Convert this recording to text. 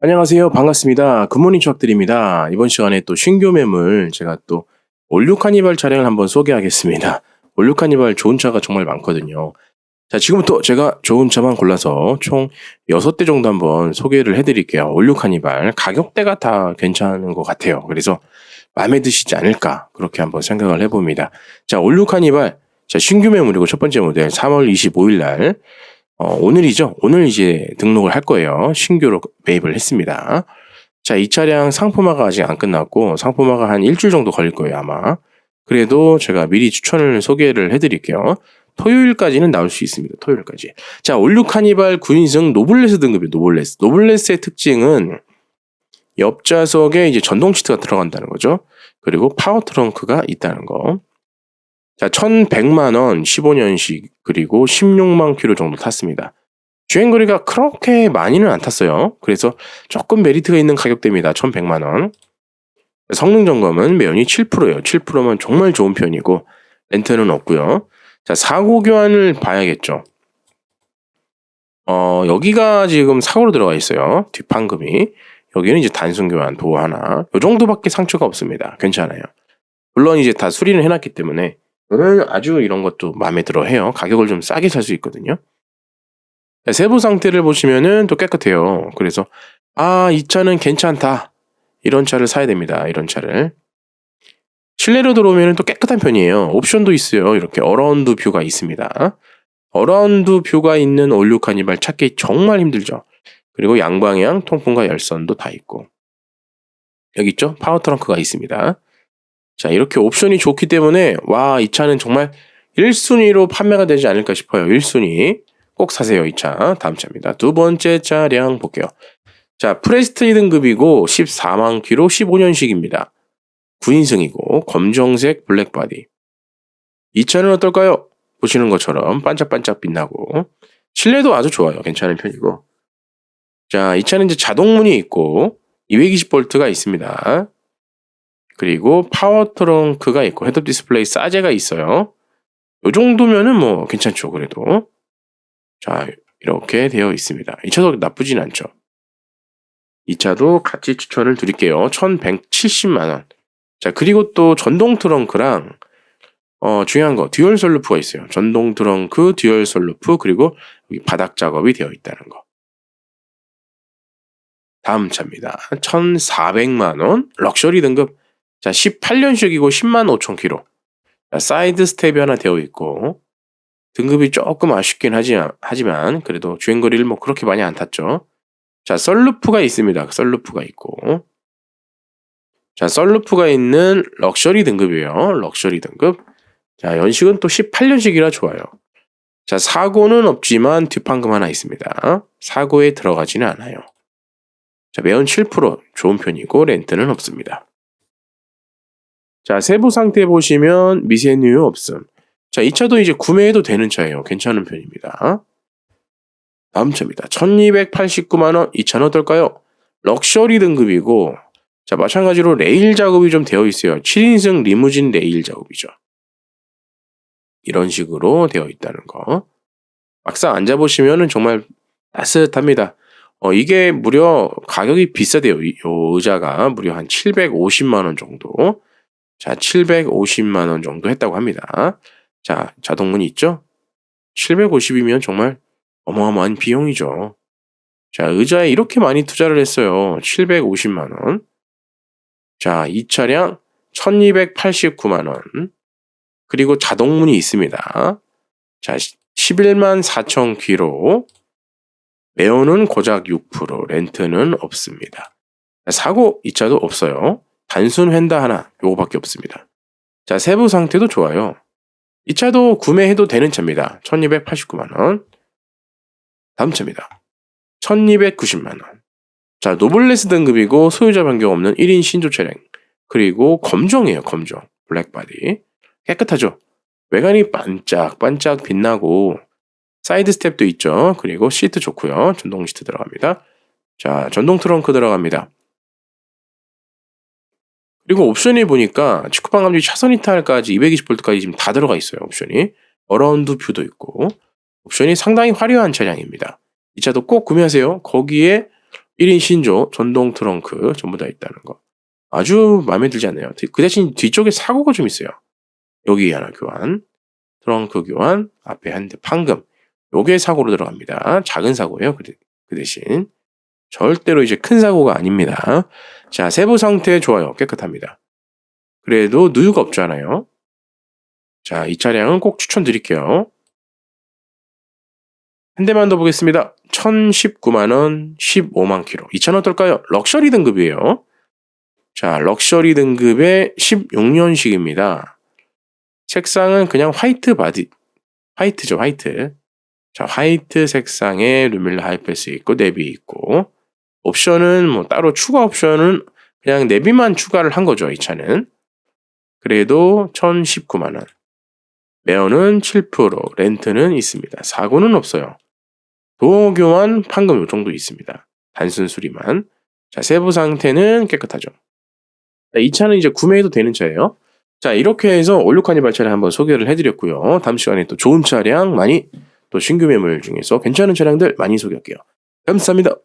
안녕하세요. 반갑습니다. 굿모닝 추억드립니다. 이번 시간에 또 신규 매물 제가 또 올류 카니발 차량을 한번 소개하겠습니다. 올류 카니발 좋은 차가 정말 많거든요. 자, 지금부터 제가 좋은 차만 골라서 총 6대 정도 한번 소개를 해드릴게요. 올류 카니발 가격대가 다 괜찮은 것 같아요. 그래서 마음에 드시지 않을까 그렇게 한번 생각을 해봅니다. 자, 올류 카니발 자, 신규 매물이고 첫 번째 모델 3월 25일 날 어, 오늘이죠. 오늘 이제 등록을 할 거예요. 신규로 매입을 했습니다. 자, 이 차량 상품화가 아직 안 끝났고 상품화가 한 일주일 정도 걸릴 거예요, 아마. 그래도 제가 미리 추천을 소개를 해드릴게요. 토요일까지는 나올 수 있습니다. 토요일까지. 자, 올류 카니발 9인승 노블레스 등급의 노블레스. 노블레스의 특징은 옆좌석에 이제 전동 시트가 들어간다는 거죠. 그리고 파워 트렁크가 있다는 거. 자, 1100만 원, 15년식, 그리고 16만 킬로 정도 탔습니다. 주행 거리가 그렇게 많이는 안 탔어요. 그래서 조금 메리트가 있는 가격대입니다. 1100만 원. 성능 점검은 매연이 7%예요. 7%면 정말 좋은 편이고 렌트는 없고요. 자, 사고 교환을 봐야겠죠. 어, 여기가 지금 사고로 들어가 있어요. 뒷판금이. 여기는 이제 단순 교환 도어 하나. 요 정도밖에 상처가 없습니다. 괜찮아요. 물론 이제 다 수리는 해놨기 때문에 저는 아주 이런 것도 마음에 들어 해요. 가격을 좀 싸게 살 수 있거든요. 자, 세부 상태를 보시면은 또 깨끗해요. 그래서 아, 이 차는 괜찮다. 이런 차를 사야 됩니다. 이런 차를. 실내로 들어오면 또 깨끗한 편이에요. 옵션도 있어요. 이렇게 어라운드 뷰가 있습니다. 어라운드 뷰가 있는 올류 카니발 찾기 정말 힘들죠. 그리고 양방향 통풍과 열선도 다 있고. 여기 있죠? 파워 트렁크가 있습니다. 자, 이렇게 옵션이 좋기 때문에 와, 이 차는 정말 1순위로 판매가 되지 않을까 싶어요. 1순위. 꼭 사세요, 이 차. 다음 차입니다. 두 번째 차량 볼게요. 자, 프레스트리 등급이고 14만 킬로 15년식입니다. 9인승이고 검정색 블랙바디. 이 차는 어떨까요? 보시는 것처럼 반짝반짝 빛나고 실내도 아주 좋아요. 괜찮은 편이고. 자, 이 차는 이제 자동문이 있고 220V가 있습니다. 그리고 파워 트렁크가 있고 헤드업 디스플레이 사제가 있어요. 이 정도면은 뭐 괜찮죠, 그래도. 자, 이렇게 되어 있습니다. 이 차도 나쁘진 않죠. 이 차도 같이 추천을 드릴게요. 1170만 원. 자, 그리고 또 전동 트렁크랑, 어, 중요한 거, 듀얼 솔루프가 있어요. 전동 트렁크, 듀얼 솔루프, 그리고 바닥 작업이 되어 있다는 거. 다음 차입니다. 1400만 원, 럭셔리 등급. 자, 18년식이고 10만 5천 킬로. 자, 사이드 스텝이 하나 되어 있고, 등급이 조금 아쉽긴 하지, 하지만, 그래도 주행거리를 뭐 그렇게 많이 안 탔죠. 자, 썰루프가 있습니다. 썰루프가 있고. 자, 썰루프가 있는 럭셔리 등급이에요. 럭셔리 등급. 자, 연식은 또 18년식이라 좋아요. 자, 사고는 없지만 뒷판금 하나 있습니다. 사고에 들어가지는 않아요. 자, 매연 7% 좋은 편이고 렌트는 없습니다. 자, 세부 상태 보시면 미세누유 없음. 자, 이 차도 이제 구매해도 되는 차예요. 괜찮은 편입니다. 다음 차입니다. 1289만원. 이 차는 어떨까요? 럭셔리 등급이고, 자, 마찬가지로 레일 작업이 좀 되어 있어요. 7인승 리무진 레일 작업이죠. 이런 식으로 되어 있다는 거. 막상 앉아보시면은 정말 따뜻합니다. 어, 이게 무려 가격이 비싸대요. 이, 요 의자가 무려 한 750만원 정도. 자, 750만 원 정도 했다고 합니다. 자, 자동문이 있죠? 750이면 정말 어마어마한 비용이죠. 자, 의자에 이렇게 많이 투자를 했어요. 750만 원. 자, 이 차량 1289만 원. 그리고 자동문이 있습니다. 자, 11만 4천 킬로. 매연은 고작 6%, 렌트는 없습니다. 사고 이 차도 없어요. 단순 휀다 하나, 요거밖에 없습니다. 자, 세부 상태도 좋아요. 이 차도 구매해도 되는 차입니다. 1289만원. 다음 차입니다. 1290만원. 자, 노블레스 등급이고 소유자 변경 없는 1인 신조 차량. 그리고 검정이에요, 검정. 블랙바디. 깨끗하죠? 외관이 반짝반짝 빛나고 사이드 스텝도 있죠. 그리고 시트 좋고요. 전동 시트 들어갑니다. 자, 전동 트렁크 들어갑니다. 그리고 옵션이 보니까 직구방 감지 차선 이탈까지 220V까지 지금 다 들어가 있어요. 옵션이. 어라운드 뷰도 있고 옵션이 상당히 화려한 차량입니다. 이 차도 꼭 구매하세요. 거기에 1인 신조, 전동 트렁크 전부 다 있다는 거. 아주 마음에 들지 않네요. 그 대신 뒤쪽에 사고가 좀 있어요. 여기 하나 교환, 트렁크 교환, 앞에 한 대 판금. 요게 사고로 들어갑니다. 작은 사고예요. 그, 대- 그 대신. 절대로 이제 큰 사고가 아닙니다. 자, 세부 상태 좋아요. 깨끗합니다. 그래도 누유가 없잖아요. 자, 이 차량은 꼭 추천드릴게요. 한 대만 더 보겠습니다. 1019만원, 15만 킬로. 이 차는 어떨까요? 럭셔리 등급이에요. 자, 럭셔리 등급의 16년식입니다. 색상은 그냥 화이트 바디, 화이트죠, 화이트. 자, 화이트 색상의 루밀라 하이패스 있고, 내비 있고, 옵션은 뭐 따로 추가 옵션은 그냥 내비만 추가를 한 거죠, 이 차는. 그래도 1019만 원. 매어는 7%, 렌트는 있습니다. 사고는 없어요. 도어 교환, 판금 요 정도 있습니다. 단순 수리만. 자, 세부 상태는 깨끗하죠. 자, 이 차는 이제 구매해도 되는 차예요. 자, 이렇게 해서 올류 카니발 차량 한번 소개를 해드렸고요. 다음 시간에 또 좋은 차량 많이 또 신규 매물 중에서 괜찮은 차량들 많이 소개할게요. 감사합니다.